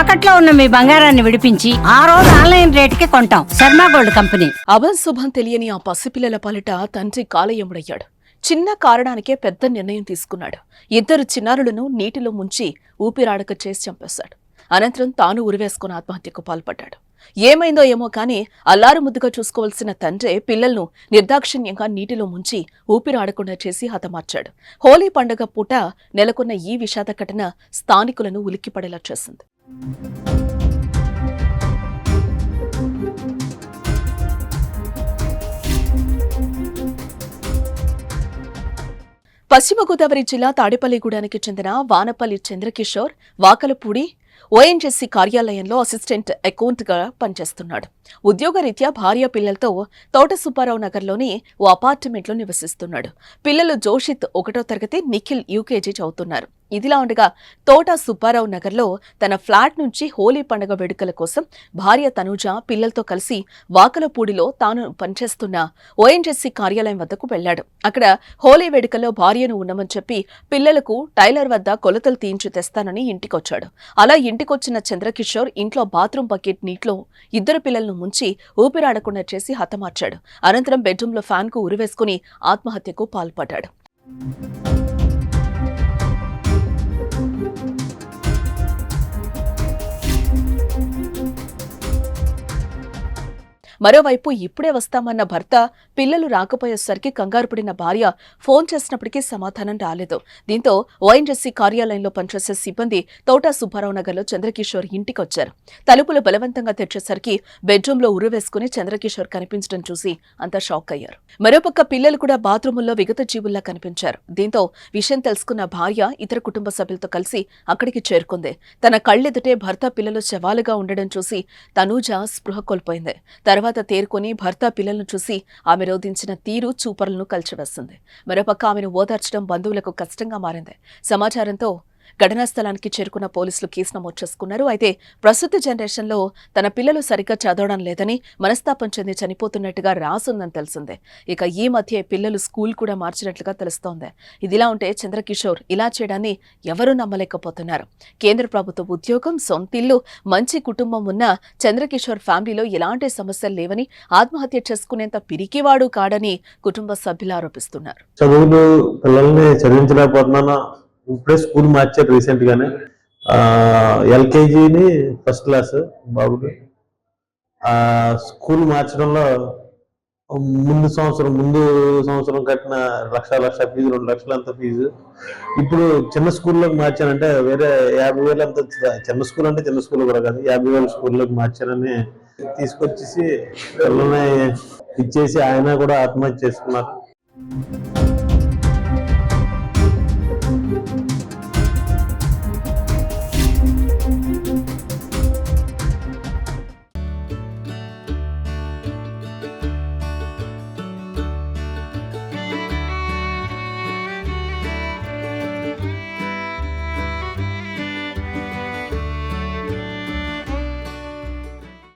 తాకట్లో ఉన్న మీ బంగారాన్ని విడిపించి ఆ రోజు ఆన్లైన్ రేటుకి కొంటాం. Sharma gold company. అభం శుభం తెలియని ఆ పసిపిల్లల పాలిట తండ్రి కాలయముడయ్యాడు చిన్న కారణానికే పెద్ద నిర్ణయం తీసుకున్నాడు. ఇద్దరు చిన్నారులను నీటిలో ముంచి ఊపిరాడక చేసి చంపేశాడు. అనంతరం తాను ఉరివేసుకుని ఆత్మహత్యకు పాల్పడ్డాడు. ఏమైందో ఏమో కానీ అల్లారు ముద్దుగా చూసుకోవాల్సిన తండ్రే పిల్లలను నిర్దాక్షిణ్యంగా నీటిలో ముంచి ఊపిరాడకుండా చేసి హతమార్చాడు. హోలీ పండగ పూట నెలకొన్న ఈ విషాద ఘటన స్థానికులను ఉలిక్కిపడేలా చేసింది. పశ్చిమ గోదావరి జిల్లా తాడేపల్లిగూడానికి చెందిన వానపల్లి చంద్రకిషోర్ వాకలపూడి ఓఎన్జీసీ కార్యాలయంలో అసిస్టెంట్ అకౌంట్గా పనిచేస్తున్నాడు. ఉద్యోగరీత్యా భార్య పిల్లలతో తోట సుబ్బారావు నగర్లోని ఓ అపార్ట్మెంట్లో నివసిస్తున్నాడు. పిల్లలు జోషిత్ ఒకటో తరగతి నిఖిల్ యూకేజీ చదువుతున్నారు. ఇదిలా ఉండగా తోట సుబ్బారావు నగర్లో తన ఫ్లాట్ నుంచి హోలీ పండుగ వేడుకల కోసం భార్య తనూజ పిల్లలతో కలిసి వాకలపూడిలో తాను పనిచేస్తున్న ఓఎన్జెస్సీ కార్యాలయం వద్దకు వెళ్ళాడు అక్కడ హోలీ వేడుకల్లో భార్యను ఉండమని చెప్పి పిల్లలకు టైలర్ వద్ద కొలతలు తీయించి తెస్తానని ఇంటికొచ్చాడు. అలా ఇంటికొచ్చిన చంద్రకిషోర్ ఇంట్లో బాత్రూమ్ బకెట్ నీటిలో ఇద్దరు పిల్లలను ముంచి ఊపిరాడకుండా చేసి హతమార్చాడు. అనంతరం బెడ్రూమ్లో ఫ్యాన్కు ఉరివేసుకుని ఆత్మహత్యకు పాల్పడ్డాడు. మరోవైపు ఇప్పుడే వస్తామన్న భర్త పిల్లలు రాకపోయేసరికి కంగారుపడిన భార్య ఫోన్ చేసినప్పటికీ సమాధానం రాలేదు. దీంతో ఓఎన్జీసీ కార్యాలయంలో పనిచేసే సిబ్బంది తోటా సుబ్బారావు నగర్లో చంద్రకిషోర్ ఇంటికొచ్చారు. తలుపులు బలవంతంగా తెచ్చేసరికి బెడ్రూమ్లో ఉరువేసుకుని చంద్రకిషోర్ కనిపించడం చూసి అంతా షాక్ అయ్యారు. మరోపక్క పిల్లలు కూడా బాత్రూముల్లో విగత జీవుల్లా కనిపించారు. దీంతో విషయం తెలుసుకున్న భార్య ఇతర కుటుంబ సభ్యులతో కలిసి అక్కడికి చేరుకుంది. తన కళ్ళెదుటే భర్త పిల్లలు శవాలుగా ఉండడం చూసి తనూజ స్పృహ కోల్పోయింది. తర్వాత తర్వాత తేరుకొని భర్త పిల్లలను చూసి ఆమె రోధించిన తీరు చూపరులను కలిచివేస్తుంది. మరోపక్క ఆమెను ఓదార్చడం బంధువులకు కష్టంగా మారింది. సమాచారంతో ఘటనా స్థలానికి చేరుకున్న పోలీసులు కేసు నమోదు చేసుకున్నారు. అయితే ప్రస్తుత జనరేషన్లో తన పిల్లలు సరిగ్గా చదవడం లేదని మనస్తాపం చెంది చనిపోతున్నట్టుగా రాసుందని తెలిసిందే. ఇక ఈ మధ్య పిల్లలు స్కూల్ కూడా మార్చినట్లుగా తెలుస్తోంది. ఇదిలా ఉంటే చంద్రకిషోర్ ఇలా చేయడాన్ని ఎవరూ నమ్మలేకపోతున్నారు. కేంద్ర ప్రభుత్వ ఉద్యోగం సొంతిల్లు మంచి కుటుంబం ఉన్న చంద్రకిషోర్ ఫ్యామిలీలో ఎలాంటి సమస్యలు లేవని ఆత్మహత్య చేసుకునేంత పిరికివాడు కాడని కుటుంబ సభ్యులు ఆరోపిస్తున్నారు. చదువులు పిల్లల్ని చదివించలేకపోతున్నాను? ఇప్పుడే స్కూల్ మార్చారు రీసెంట్ గానే. ఎల్కేజీని ఫస్ట్ క్లాస్ బాబుకి. ఆ స్కూల్ మార్చడంలో ముందు సంవత్సరం ముందు సంవత్సరం కట్టిన లక్ష లక్ష ఫీజు రెండు లక్షలు అంత ఫీజు. ఇప్పుడు చిన్న స్కూల్లోకి మార్చానంటే వేరే యాభై వేలు అంత చిన్న స్కూల్ అంటే చిన్న స్కూల్ కూడా కాదు యాభై వేల స్కూల్లోకి మార్చానని తీసుకొచ్చేసి పిల్లల్ని ఇచ్చేసి ఆయన కూడా ఆత్మహత్య చేసుకున్నారు.